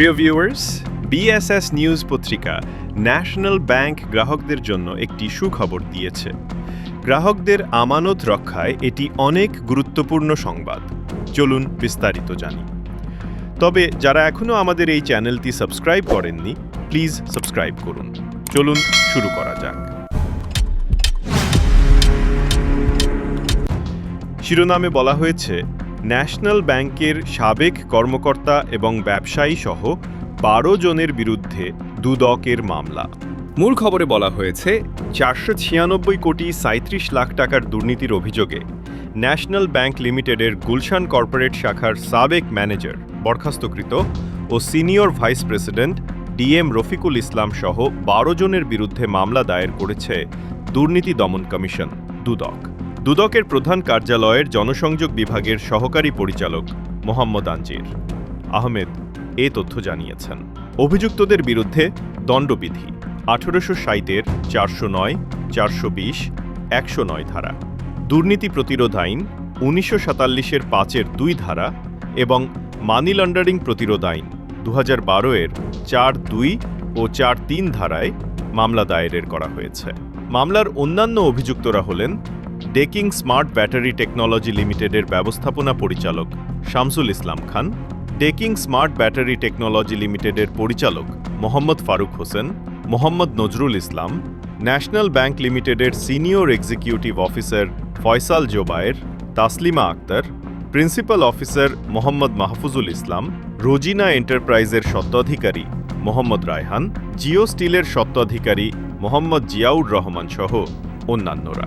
প্রিয় viewers BSS news পত্রিকা national bank গ্রাহকদের জন্য একটি সুখবর দিয়েছে। গ্রাহকদের আমানত রক্ষায় এটি অনেক গুরুত্বপূর্ণ সংবাদ। চলুন বিস্তারিত জানি। তবে যারা এখনও আমাদের এই চ্যানেলটি সাবস্ক্রাইব করেননি, প্লিজ সাবস্ক্রাইব করুন। চলুন শুরু করা যাক। শিরোনামে বলা হয়েছে ন্যাশনাল ব্যাংকের সাবেক কর্মকর্তা এবং ব্যবসায়ী সহ বারো জনের বিরুদ্ধে দুদকের মামলা। মূল খবরে বলা হয়েছে চারশো ছিয়ানব্বই কোটি সাঁত্রিশ লাখ টাকার দুর্নীতির অভিযোগে ন্যাশনাল ব্যাংক লিমিটেডের গুলশান কর্পোরেট শাখার সাবেক ম্যানেজার বরখাস্তকৃত ও senior vice president DM Rafiqul Islam সহ বারো জনের বিরুদ্ধে মামলা দায়ের করেছে দুর্নীতি দমন কমিশন দুদক। দুদকের প্রধান কার্যালয়ের জনসংযোগ বিভাগের সহকারী পরিচালক মোহাম্মদ আনজির আহমেদ এ তথ্য জানিয়েছেন। অভিযুক্তদের বিরুদ্ধে দণ্ডবিধি আঠেরোশো ষাটের চারশো নয়, চারশো বিশ, একশো নয় ধারা। দুর্নীতি প্রতিরোধ আইন উনিশশো সাতাল্লিশের পাঁচের দুই ধারা এবং মানি লন্ডারিং প্রতিরোধ আইন দু হাজার বারো এর চার দুই ও চার তিন ধারায় মামলা দায়েরের করা হয়েছে। মামলার অন্যান্য অভিযুক্তরা হলেন ডেকিং স্মার্ট ব্যাটারি টেকনোলজি লিমিটেডের ব্যবস্থাপনা পরিচালক শামসুল ইসলাম খান, ডেকিং স্মার্ট ব্যাটারি টেকনোলজি লিমিটেডের পরিচালক মোহাম্মদ ফারুক হোসেন, মোহাম্মদ নজরুল ইসলাম, ন্যাশনাল ব্যাংক লিমিটেডের senior executive officer Faisal Zobayer, Taslima Akter, principal officer Mohammad Mahfuzul Islam, Rojina এন্টারপ্রাইজের স্বত্বাধিকারী মোহাম্মদ রায়হান, জিও স্টিলের স্বত্বাধিকারী মোহাম্মদ জিয়াউর রহমান সহ অন্যান্যরা।